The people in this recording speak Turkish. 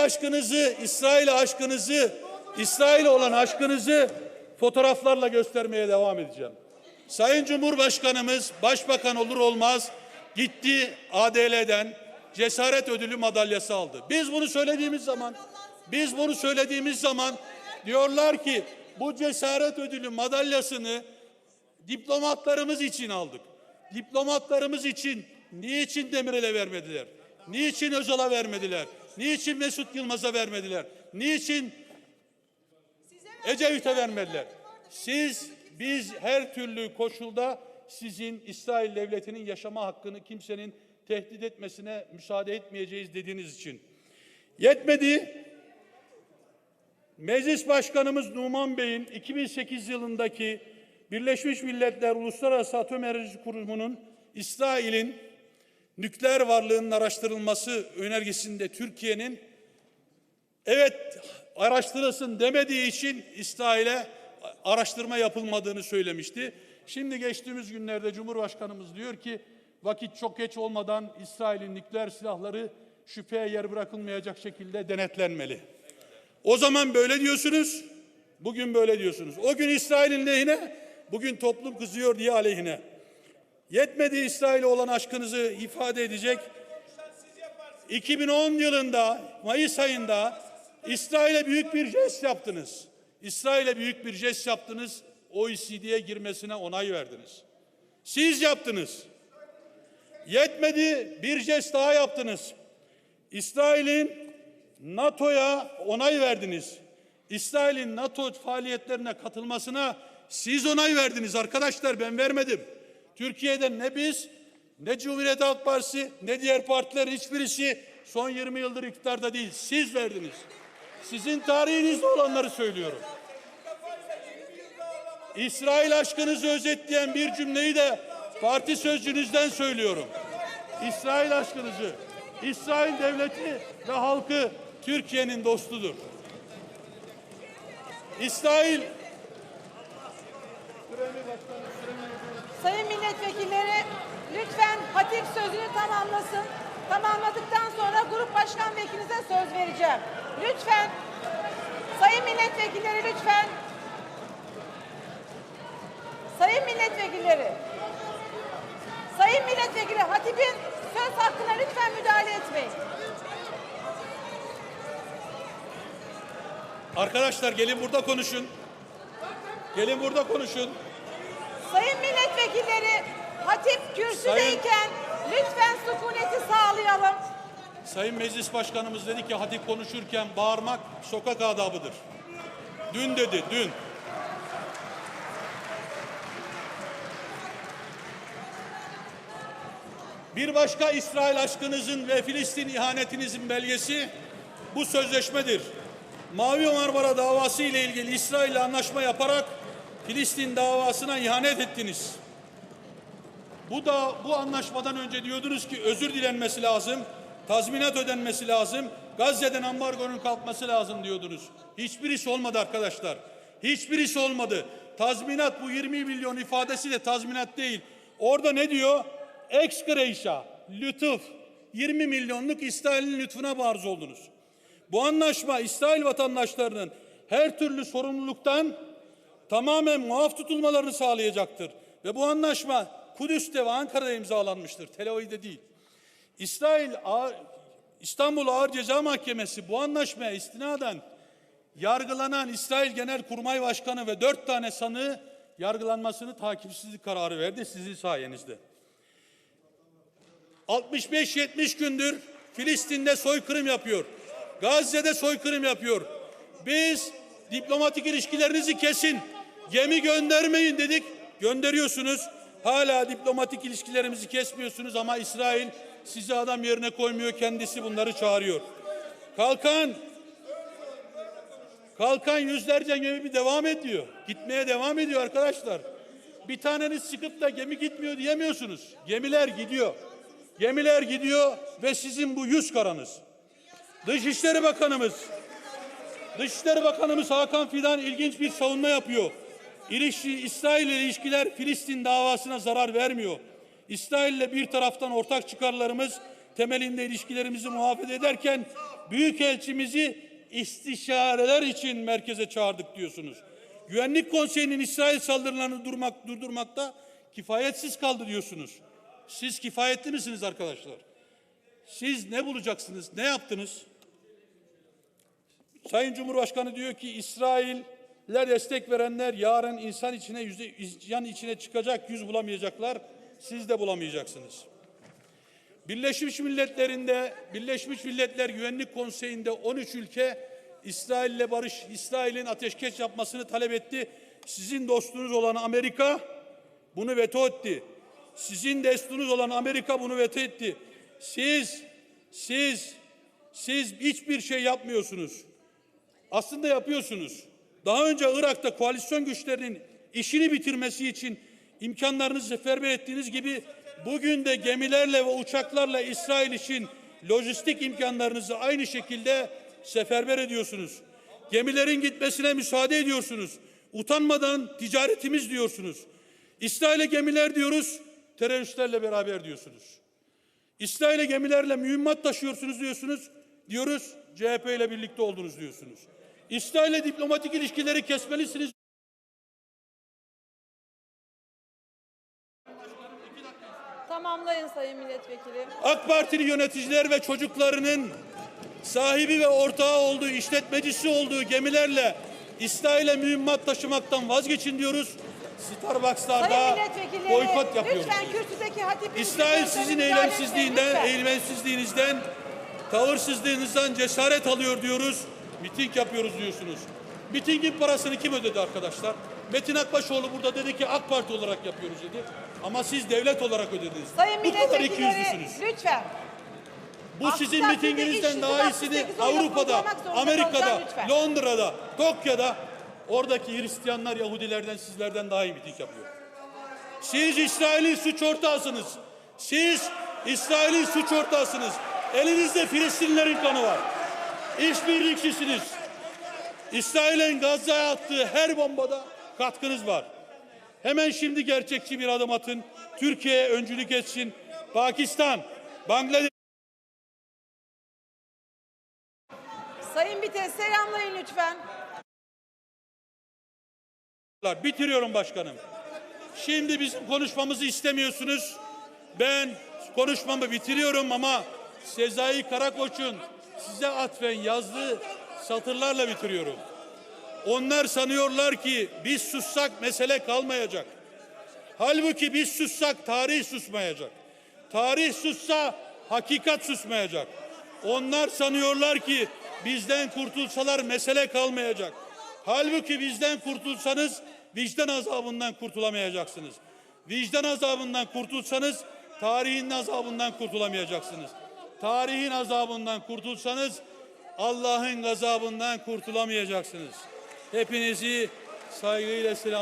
Aşkınızı, İsrail aşkınızı, İsrail olan aşkınızı fotoğraflarla göstermeye devam edeceğim. Sayın Cumhurbaşkanımız başbakan olur olmaz gitti ADL'den cesaret ödülü madalyası aldı. Biz bunu söylediğimiz zaman biz bunu söylediğimiz zaman diyorlar ki bu cesaret ödülü madalyasını diplomatlarımız için aldık. Diplomatlarımız için niçin Demirel'e vermediler? Niçin Özal'a vermediler? Niçin Mesut Yılmaz'a vermediler? Niçin Ecevit'e vermediler? Siz, biz her türlü koşulda sizin İsrail devletinin yaşama hakkını kimsenin tehdit etmesine müsaade etmeyeceğiz dediğiniz için. Yetmedi. Meclis Başkanımız Numan Bey'in 2008 yılındaki Birleşmiş Milletler Uluslararası Atom Enerji Kurumu'nun İsrail'in nükleer varlığının araştırılması önergesinde Türkiye'nin evet araştırılsın demediği için İsrail'e araştırma yapılmadığını söylemişti. Şimdi geçtiğimiz günlerde Cumhurbaşkanımız diyor ki vakit çok geç olmadan İsrail'in nükleer silahları şüpheye yer bırakılmayacak şekilde denetlenmeli. O zaman böyle diyorsunuz, bugün böyle diyorsunuz. O gün İsrail'in lehine, bugün toplum kızıyor diye aleyhine. Yetmedi İsrail'e olan aşkınızı ifade edecek. 2010 yılında Mayıs ayında İsrail'e büyük bir jest yaptınız. İsrail'e büyük bir jest yaptınız. OECD'ye girmesine onay verdiniz. Siz yaptınız. Yetmedi bir jest daha yaptınız. İsrail'in NATO'ya onay verdiniz. İsrail'in NATO faaliyetlerine katılmasına siz onay verdiniz arkadaşlar ben vermedim. Türkiye'de ne biz ne Cumhuriyet Halk Partisi ne diğer partiler hiçbirisi son 20 yıldır iktidarda değil. Siz verdiniz. Sizin tarihinizde olanları söylüyorum. İsrail aşkınızı özetleyen bir cümleyi de parti sözcünüzden söylüyorum. İsrail aşkınızı, İsrail devleti ve halkı Türkiye'nin dostudur. İsrail Sayın lütfen hatip sözünü tamamlasın. Tamamladıktan sonra grup başkan vekilinize söz vereceğim. Lütfen. Sayın milletvekilleri lütfen. Sayın milletvekilleri. Sayın milletvekili hatibin söz hakkına lütfen müdahale etmeyin. arkadaşlar gelin burada konuşun. Gelin burada konuşun. Sayın milletvekilleri hatip kürsüdeyken lütfen sükuneti sağlayalım. Sayın Meclis Başkanımız dedi ki hadi konuşurken bağırmak sokak adabıdır. Dün dedi, dün. Bir başka İsrail aşkınızın ve Filistin ihanetinizin belgesi bu sözleşmedir. Mavi Marmara davası ile ilgili İsrail ile anlaşma yaparak Filistin davasına ihanet ettiniz. Bu da bu anlaşmadan önce diyordunuz ki özür dilenmesi lazım, tazminat ödenmesi lazım, Gazze'den ambargonun kalkması lazım diyordunuz. Hiçbirisi olmadı arkadaşlar. Hiçbirisi olmadı. Tazminat bu 20 milyon ifadesi de tazminat değil. Orada ne diyor? Ex gratia, lütuf. 20 milyonluk İsrail'in lütfuna maruz oldunuz. Bu anlaşma İsrail vatandaşlarının her türlü sorumluluktan tamamen muaf tutulmalarını sağlayacaktır. Ve bu anlaşma Kudüs'te ve Ankara'da imzalanmıştır. Tel Aviv'de değil. İsrail Ağır- İstanbul Ağır Ceza Mahkemesi bu anlaşmaya istinaden yargılanan İsrail Genelkurmay Başkanı ve dört tane sanığı yargılanmasını takipsizlik kararı verdi sizin sayenizde. 65-70 gündür Filistin'de soykırım yapıyor. Gazze'de soykırım yapıyor. Biz diplomatik ilişkilerinizi kesin. Gemi göndermeyin dedik. Gönderiyorsunuz. Hala diplomatik ilişkilerimizi kesmiyorsunuz ama İsrail sizi adam yerine koymuyor. Kendisi bunları çağırıyor. Kalkan Kalkan yüzlerce gemi devam ediyor. Gitmeye devam ediyor arkadaşlar. Bir taneniz çıkıp da gemi gitmiyor diyemiyorsunuz. Gemiler gidiyor. Gemiler gidiyor ve sizin bu yüz karanız. Dışişleri Bakanımız, Dışişleri Bakanımız Hakan Fidan ilginç bir savunma yapıyor. İlişki, İsrail ile ilişkiler Filistin davasına zarar vermiyor. İsrail ile bir taraftan ortak çıkarlarımız temelinde ilişkilerimizi muhafaza ederken Büyükelçimizi istişareler için merkeze çağırdık diyorsunuz. Güvenlik Konseyi'nin İsrail saldırılarını durmak, durdurmakta kifayetsiz kaldı diyorsunuz. Siz kifayetli misiniz arkadaşlar? Siz ne bulacaksınız? Ne yaptınız? Sayın Cumhurbaşkanı diyor ki İsrail'ler destek verenler yarın insan içine yüzde yan içine çıkacak yüz bulamayacaklar. Siz de bulamayacaksınız. Birleşmiş Milletler'inde Birleşmiş Milletler Güvenlik Konseyi'nde 13 ülke İsrail'le barış, İsrail'in ateşkes yapmasını talep etti. Sizin dostunuz olan Amerika bunu veto etti. Sizin dostunuz olan Amerika bunu veto etti. Siz, siz, siz hiçbir şey yapmıyorsunuz. Aslında yapıyorsunuz. Daha önce Irak'ta koalisyon güçlerinin işini bitirmesi için imkanlarınızı seferber ettiğiniz gibi bugün de gemilerle ve uçaklarla İsrail için lojistik imkanlarınızı aynı şekilde seferber ediyorsunuz. Gemilerin gitmesine müsaade ediyorsunuz. Utanmadan ticaretimiz diyorsunuz. İsrail'e gemiler diyoruz, teröristlerle beraber diyorsunuz. İsrail'e gemilerle mühimmat taşıyorsunuz diyorsunuz. Diyoruz CHP ile birlikte oldunuz diyorsunuz. İsrail'le diplomatik ilişkileri kesmelisiniz. Tamamlayın Sayın Milletvekili. AK Partili yöneticiler ve çocuklarının sahibi ve ortağı olduğu, işletmecisi olduğu gemilerle İsrail'e mühimmat taşımaktan vazgeçin diyoruz. Starbucks'larda boykot yapıyoruz. lütfen kürsüdeki hatipin İsrail sizin eylemsizliğinden, eğilmensizliğinizden, tavırsızlığınızdan cesaret alıyor diyoruz. Miting yapıyoruz diyorsunuz. Mitingin parasını kim ödedi arkadaşlar? Metin Akbaşoğlu burada dedi ki AK Parti olarak yapıyoruz dedi. Ama siz devlet olarak ödediniz. Sayın Bu kadar milletvekilleri ikiyüzlüsünüz. lütfen. Bu Aksi sizin takdirde mitinginizden daha iyisini 68 oyla Avrupa'da, zorunda Amerika'da, kalacağım lütfen. Londra'da, Tokyo'da oradaki Hristiyanlar Yahudilerden sizlerden daha iyi miting yapıyor. Siz İsrail'in suç ortağısınız. Siz İsrail'in suç ortağısınız. Elinizde Filistinlerin kanı var. İşbirlikçisiniz. İsrail'in Gazze'ye attığı her bombada katkınız var. Hemen şimdi gerçekçi bir adım atın. Türkiye'ye öncülük etsin. Pakistan, Bangladeş Sayın Bites selamlayın lütfen. Bitiriyorum başkanım. Şimdi bizim konuşmamızı istemiyorsunuz. Ben konuşmamı bitiriyorum ama Sezai Karakoç'un size atfen yazdığı satırlarla bitiriyorum. Onlar sanıyorlar ki biz sussak mesele kalmayacak. Halbuki biz sussak tarih susmayacak. Tarih sussa hakikat susmayacak. Onlar sanıyorlar ki bizden kurtulsalar mesele kalmayacak. Halbuki bizden kurtulsanız vicdan azabından kurtulamayacaksınız. Vicdan azabından kurtulsanız tarihin azabından kurtulamayacaksınız. Tarihin azabından kurtulsanız Allah'ın gazabından kurtulamayacaksınız. Hepinizi saygıyla selamlıyorum.